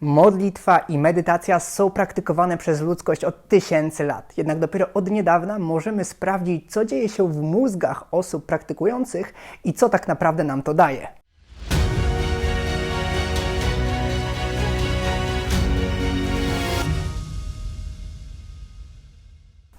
Modlitwa i medytacja są praktykowane przez ludzkość od tysięcy lat. Jednak dopiero od niedawna możemy sprawdzić, co dzieje się w mózgach osób praktykujących i co tak naprawdę nam to daje.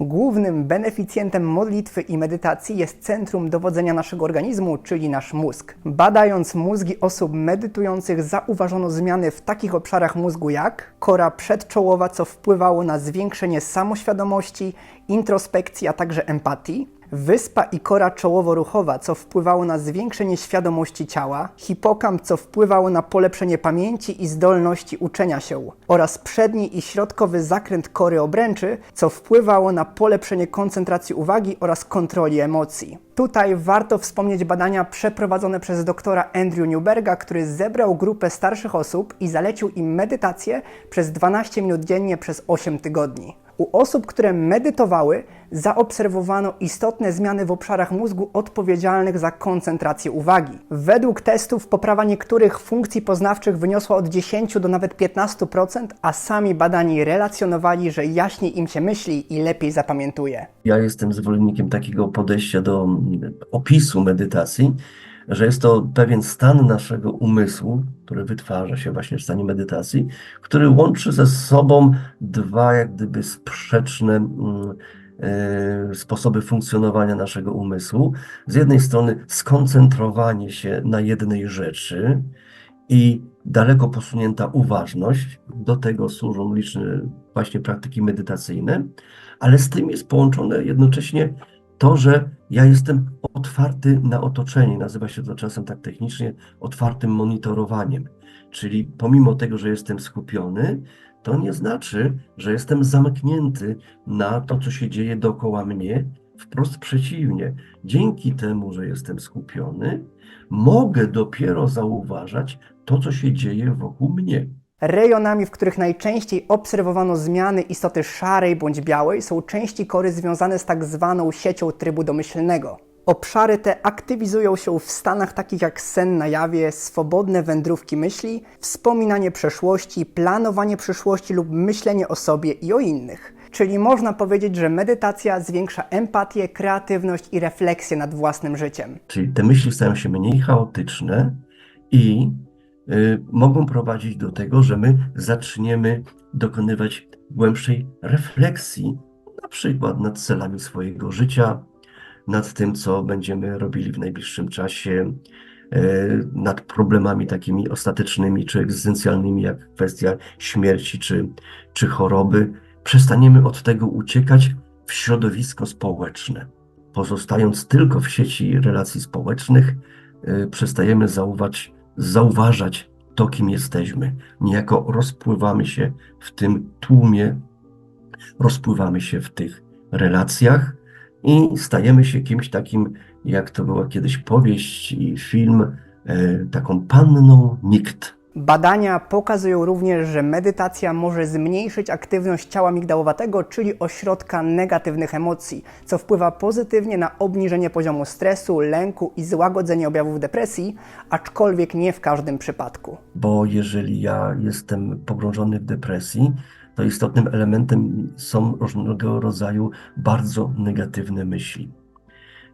Głównym beneficjentem modlitwy i medytacji jest centrum dowodzenia naszego organizmu, czyli nasz mózg. Badając mózgi osób medytujących, zauważono zmiany w takich obszarach mózgu jak kora przedczołowa, co wpływało na zwiększenie samoświadomości, introspekcji, a także empatii. Wyspa i kora czołowo-ruchowa, co wpływało na zwiększenie świadomości ciała, hipokamp, co wpływało na polepszenie pamięci i zdolności uczenia się, oraz przedni i środkowy zakręt kory obręczy, co wpływało na polepszenie koncentracji uwagi oraz kontroli emocji. Tutaj warto wspomnieć badania przeprowadzone przez doktora Andrew Newberga, który zebrał grupę starszych osób i zalecił im medytację przez 12 minut dziennie przez 8 tygodni. U osób, które medytowały, zaobserwowano istotne zmiany w obszarach mózgu odpowiedzialnych za koncentrację uwagi. Według testów poprawa niektórych funkcji poznawczych wyniosła od 10 do nawet 15%, a sami badani relacjonowali, że jaśniej im się myśli i lepiej zapamiętuje. Ja jestem zwolennikiem takiego podejścia do mm, opisu medytacji, że jest to pewien stan naszego umysłu, który wytwarza się właśnie w stanie medytacji, który łączy ze sobą dwa jak gdyby sprzeczne mm, sposoby funkcjonowania naszego umysłu. Z jednej strony skoncentrowanie się na jednej rzeczy i daleko posunięta uważność, do tego służą liczne właśnie praktyki medytacyjne, ale z tym jest połączone jednocześnie to, że ja jestem otwarty na otoczenie, nazywa się to czasem tak technicznie otwartym monitorowaniem. Czyli pomimo tego, że jestem skupiony, to nie znaczy, że jestem zamknięty na to, co się dzieje dookoła mnie. Wprost przeciwnie. Dzięki temu, że jestem skupiony, mogę dopiero zauważać to, co się dzieje wokół mnie. Rejonami, w których najczęściej obserwowano zmiany istoty szarej bądź białej, są części kory związane z tak zwaną siecią trybu domyślnego. Obszary te aktywizują się w stanach takich jak sen na jawie, swobodne wędrówki myśli, wspominanie przeszłości, planowanie przyszłości lub myślenie o sobie i o innych. Czyli można powiedzieć, że medytacja zwiększa empatię, kreatywność i refleksję nad własnym życiem. Czyli te myśli stają się mniej chaotyczne i y, mogą prowadzić do tego, że my zaczniemy dokonywać głębszej refleksji, na przykład nad celami swojego życia, nad tym, co będziemy robili w najbliższym czasie, y, nad problemami takimi ostatecznymi czy egzystencjalnymi, jak kwestia śmierci czy, czy choroby. Przestaniemy od tego uciekać w środowisko społeczne. Pozostając tylko w sieci relacji społecznych, y, przestajemy zauwać, zauważać to, kim jesteśmy. Niejako rozpływamy się w tym tłumie, rozpływamy się w tych relacjach i stajemy się kimś takim, jak to była kiedyś powieść i film, e, taką panną nikt. Badania pokazują również, że medytacja może zmniejszyć aktywność ciała migdałowatego, czyli ośrodka negatywnych emocji, co wpływa pozytywnie na obniżenie poziomu stresu, lęku i złagodzenie objawów depresji, aczkolwiek nie w każdym przypadku. bo jeżeli ja jestem pogrążony w depresji, to istotnym elementem są różnego rodzaju bardzo negatywne myśli.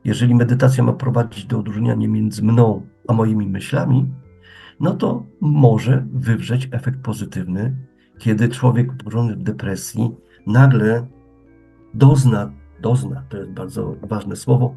Jeżeli medytacja ma prowadzić do odróżniania między mną a moimi myślami, no to może wywrzeć efekt pozytywny, kiedy człowiek pogrążony w depresji nagle dozna, dozna, to jest bardzo ważne słowo,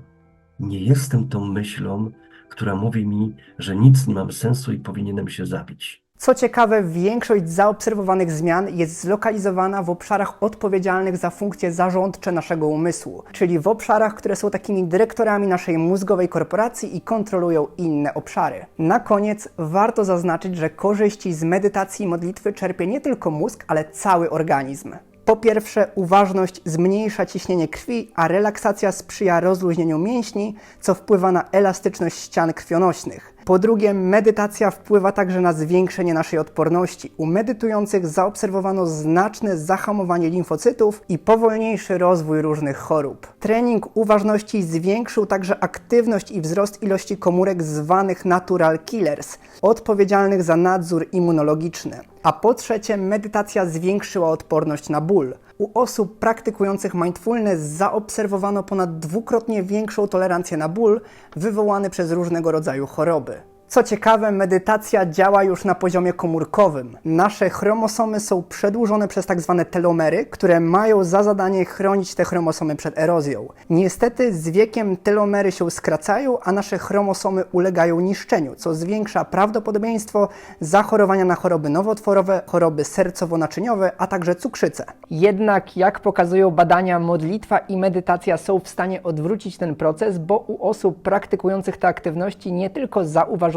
nie jestem tą myślą, która mówi mi, że nic nie mam sensu i powinienem się zabić. Co ciekawe, większość zaobserwowanych zmian jest zlokalizowana w obszarach odpowiedzialnych za funkcje zarządcze naszego umysłu, czyli w obszarach, które są takimi dyrektorami naszej mózgowej korporacji i kontrolują inne obszary. Na koniec warto zaznaczyć, że korzyści z medytacji i modlitwy czerpie nie tylko mózg, ale cały organizm. Po pierwsze, uważność zmniejsza ciśnienie krwi, a relaksacja sprzyja rozluźnieniu mięśni, co wpływa na elastyczność ścian krwionośnych. Po drugie, medytacja wpływa także na zwiększenie naszej odporności. U medytujących zaobserwowano znaczne zahamowanie limfocytów i powolniejszy rozwój różnych chorób. Trening uważności zwiększył także aktywność i wzrost ilości komórek zwanych natural killers, odpowiedzialnych za nadzór immunologiczny. A po trzecie, medytacja zwiększyła odporność na ból. U osób praktykujących mindfulness zaobserwowano ponad dwukrotnie większą tolerancję na ból wywołany przez różnego rodzaju choroby. Co ciekawe, medytacja działa już na poziomie komórkowym. Nasze chromosomy są przedłużone przez tak zwane telomery, które mają za zadanie chronić te chromosomy przed erozją. Niestety z wiekiem telomery się skracają, a nasze chromosomy ulegają niszczeniu, co zwiększa prawdopodobieństwo zachorowania na choroby nowotworowe, choroby sercowo-naczyniowe, a także cukrzycę. Jednak, jak pokazują badania, modlitwa i medytacja są w stanie odwrócić ten proces, bo u osób praktykujących te aktywności nie tylko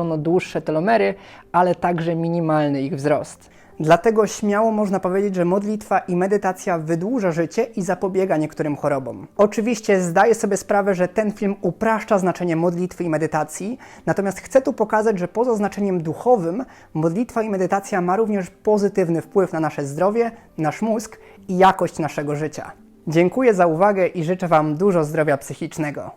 zauważono dłuższe telomery, ale także minimalny ich wzrost. Dlatego śmiało można powiedzieć, że modlitwa i medytacja wydłuża życie i zapobiega niektórym chorobom. Oczywiście zdaję sobie sprawę, że ten film upraszcza znaczenie modlitwy i medytacji, natomiast chcę tu pokazać, że poza znaczeniem duchowym, modlitwa i medytacja ma również pozytywny wpływ na nasze zdrowie, nasz mózg i jakość naszego życia. Dziękuję za uwagę i życzę Wam dużo zdrowia psychicznego.